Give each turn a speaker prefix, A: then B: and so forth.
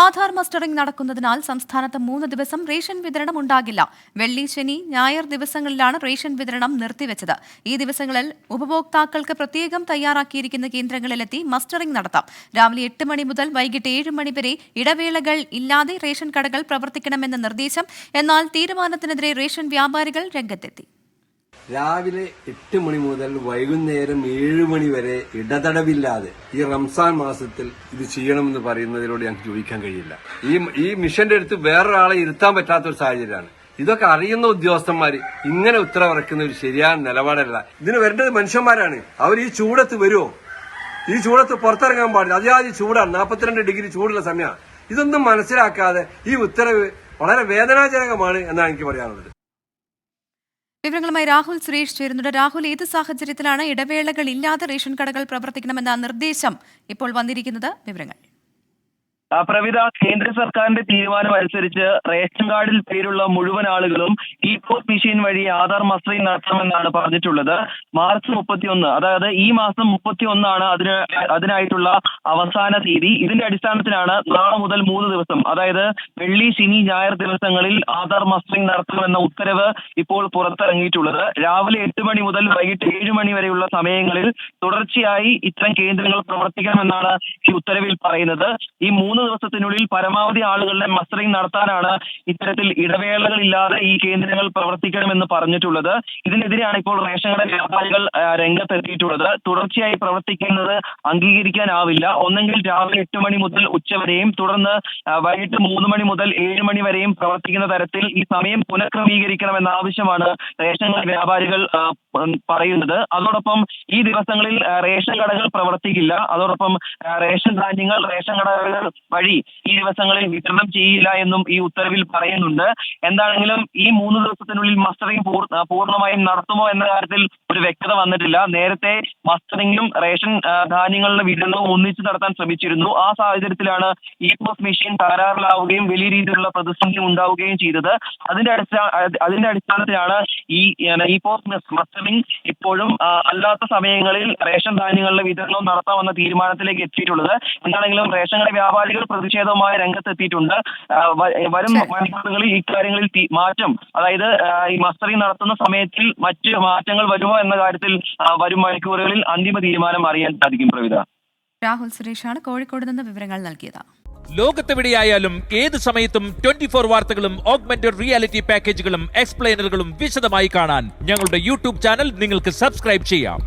A: Aadhaar mustering നടക്കുന്നതിനാൽ സംസ്ഥാനത്ത് മൂന്ന് ദിവസം റേഷൻ വിതരണം ഉണ്ടാകില്ല. വെള്ളി ശനി ഞായർ ദിവസങ്ങളിലാണ് റേഷൻ വിതരണം നിർത്തിവെച്ചത്. ഈ ദിവസങ്ങളിൽ ഉപഭോക്താക്കൾക്ക് പ്രത്യേകം തയ്യാറാക്കിയിരിക്കുന്ന കേന്ദ്രങ്ങളിലെത്തി മസ്റ്ററിംഗ് നടത്താം. രാവിലെ എട്ട് മണി മുതൽ വൈകിട്ട് ഏഴ് മണി വരെ ഇടവേളകൾ ഇല്ലാതെ റേഷൻ കടകൾ പ്രവർത്തിക്കണമെന്ന നിർദ്ദേശം എന്നാൽ തീരുമാനത്തിനെതിരെ റേഷൻ വ്യാപാരികൾ രംഗത്തെത്തി.
B: രാവിലെ എട്ട് മണി മുതൽ വൈകുന്നേരം ഏഴ് മണി വരെ ഇടതടവില്ലാതെ ഈ റംസാൻ മാസത്തിൽ ഇത് ചെയ്യണമെന്ന് പറയുന്നതിനോട് ഞങ്ങൾക്ക് ചോദിക്കാൻ കഴിയില്ല. ഈ ഈ മിഷന്റെ അടുത്ത് വേറൊരാളെ ഇരുത്താൻ പറ്റാത്ത ഒരു സാഹചര്യമാണ്. ഇതൊക്കെ അറിയുന്ന ഉദ്യോഗസ്ഥന്മാർ ഇങ്ങനെ ഉത്തരവിറക്കുന്ന ഒരു ശരിയായ നിലപാടല്ല. ഇതിന് വരേണ്ടത് മനുഷ്യന്മാരാണ്. അവർ ഈ ചൂടത്ത് വരുമോ ഈ ചൂടത്ത് പുറത്തിറങ്ങാൻ പാടില്ല. അതിയാതി ചൂടാണ്. നാൽപ്പത്തിരണ്ട് ഡിഗ്രി ചൂടുള്ള സമയമാണ്. ഇതൊന്നും മനസ്സിലാക്കാതെ ഈ ഉത്തരവ് വളരെ വേദനാജനകമാണ് എന്നാണ് എനിക്ക് പറയാനുള്ളത്.
A: വിവരങ്ങളുമായി രാഹുൽ സുരേഷ് ചേരുന്നുണ്ട്. രാഹുൽ ഏത് സാഹചര്യത്തിലാണ് ഇടവേളകൾ ഇല്ലാതെ റേഷൻ കടകൾ പ്രവർത്തിക്കണമെന്ന നിർദ്ദേശം ഇപ്പോൾ വന്നിരിക്കുന്നത്? വിവരങ്ങൾ.
C: ആ, പ്രവിധ കേന്ദ്ര സർക്കാരിന്റെ തീരുമാനം അനുസരിച്ച് റേഷൻ കാർഡിൽ പേരുള്ള മുഴുവൻ ആളുകളും ഇ പോസ്റ്റ് മെഷീൻ വഴി ആധാർ മസ്റ്ററിംഗ് നടത്തണമെന്നാണ് പറഞ്ഞിട്ടുള്ളത്. മാർച്ച് മുപ്പത്തിയൊന്ന് അതായത് ഈ മാസം മുപ്പത്തിയൊന്നാണ് അതിന് അതിനായിട്ടുള്ള അവസാന തീയതി. ഇതിന്റെ അടിസ്ഥാനത്തിലാണ് നാളെ മുതൽ മൂന്ന് ദിവസം അതായത് വെള്ളി ശനി ഞായർ ദിവസങ്ങളിൽ ആധാർ മസ്റ്ററിംഗ് നടത്തണമെന്ന ഉത്തരവ് ഇപ്പോൾ പുറത്തിറങ്ങിയിട്ടുള്ളത്. രാവിലെ എട്ട് മണി മുതൽ വൈകിട്ട് ഏഴ് മണി വരെയുള്ള സമയങ്ങളിൽ തുടർച്ചയായി ഇത്തരം കേന്ദ്രങ്ങൾ പ്രവർത്തിക്കണമെന്നാണ് ഈ ഉത്തരവിൽ പറയുന്നത്. ഈ മൂന്ന് ദിവസത്തിനുള്ളിൽ പരമാവധി ആളുകളുടെ മസ്റ്ററിംഗ് നടത്താനാണ് ഇത്തരത്തിൽ ഇടവേളകളില്ലാതെ ഈ കേന്ദ്രങ്ങൾ പ്രവർത്തിക്കണമെന്ന് പറഞ്ഞിട്ടുള്ളത്. ഇതിനെതിരെയാണ് ഇപ്പോൾ റേഷൻ കട വ്യാപാരികൾ രംഗത്തെത്തിയിട്ടുള്ളത്. തുടർച്ചയായി പ്രവർത്തിക്കുന്നത് അംഗീകരിക്കാനാവില്ല. ഒന്നെങ്കിൽ രാവിലെ എട്ട് മണി മുതൽ ഉച്ചവരെയും തുടർന്ന് വൈകിട്ട് മൂന്ന് മണി മുതൽ ഏഴ് മണി വരെയും പ്രവർത്തിക്കുന്ന തരത്തിൽ ഈ സമയം പുനഃക്രമീകരിക്കണമെന്ന ആവശ്യമാണ് റേഷൻ കട വ്യാപാരികൾ പറയുന്നത്. അതോടൊപ്പം ഈ ദിവസങ്ങളിൽ റേഷൻ കടകൾ പ്രവർത്തിക്കില്ല. അതോടൊപ്പം റേഷൻ ധാന്യങ്ങൾ റേഷൻ കടകൾ വഴി ഈ ദിവസങ്ങളിൽ വിതരണം ചെയ്യില്ല എന്നും ഈ ഉത്തരവിൽ പറയുന്നുണ്ട്. എന്താണെങ്കിലും ഈ മൂന്ന് ദിവസത്തിനുള്ളിൽ മസ്റ്ററിംഗ് പൂർണമായും നടത്തുമോ എന്ന കാര്യത്തിൽ ഒരു വ്യക്തത വന്നിട്ടില്ല. നേരത്തെ മസ്റ്ററിംഗും റേഷൻ ധാന്യങ്ങളുടെ വിതരണവും ഒന്നിച്ചു നടത്താൻ ശ്രമിച്ചിരുന്നു. ആ സാഹചര്യത്തിലാണ് ഈ പോസ്റ്റ് മെഷീൻ തകരാറിലാവുകയും വലിയ രീതിയിലുള്ള പ്രതിസന്ധി ഉണ്ടാവുകയും ചെയ്തത്. അതിന്റെ അടിസ്ഥാന അതിന്റെ അടിസ്ഥാനത്തിലാണ് ഈ ഇ പോസ്റ്റ് മസ്റ്ററിംഗ് ഇപ്പോഴും അല്ലാത്ത സമയങ്ങളിൽ റേഷൻ ധാന്യങ്ങളുടെ വിതരണവും നടത്താമെന്ന തീരുമാനത്തിലേക്ക് എത്തിയിട്ടുള്ളത്. എന്താണെങ്കിലും റേഷൻ കട വ്യാപാരികൾ പ്രതിഷേധവുമായി രംഗത്തെത്തിയിട്ടുണ്ട്. വരും. മണിക്കൂറുകളിൽ ഇക്കാര്യങ്ങളിൽ മാറ്റം അതായത് ഈ മസ്തറി നടത്തുന്ന സമയത്തിൽ മറ്റ് മാറ്റങ്ങൾ വരുമോ എന്ന കാര്യത്തിൽ വരും മണിക്കൂറുകളിൽ അന്തിമ തീരുമാനം അറിയാൻ സാധിക്കും പ്രവിത.
A: രാഹുൽ സുരേഷാണ് കോഴിക്കോട് നിന്ന് വിവരങ്ങൾ നൽകിയത്.
D: ലോകത്തെവിടെയായാലും ഏത് സമയത്തും ട്വന്റി ഫോർ വാർത്തകളും ഓഗ്മെന്റഡ് റിയാലിറ്റി പാക്കേജുകളും എക്സ്പ്ലെയിനറുകളും വിശദമായി കാണാൻ ഞങ്ങളുടെ യൂട്യൂബ് ചാനൽ നിങ്ങൾക്ക് സബ്സ്ക്രൈബ് ചെയ്യാം.